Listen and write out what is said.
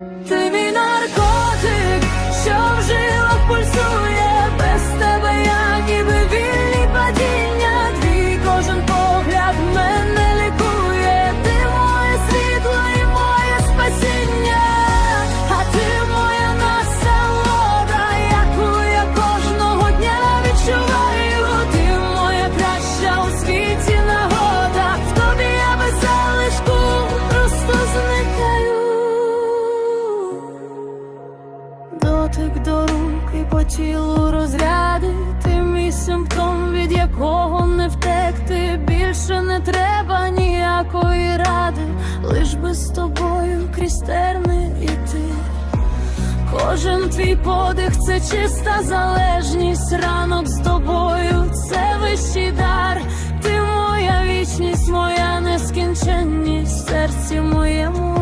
Ти Дотик до рук і по тілу розряди, ти мій симптом, від якого не втекти. Більше не треба ніякої ради, лиш би з тобою крізь терни іти. Кожен твій подих це чиста залежність, ранок з тобою, це вищий дар. Ти моя вічність, моя нескінченність, серці моєму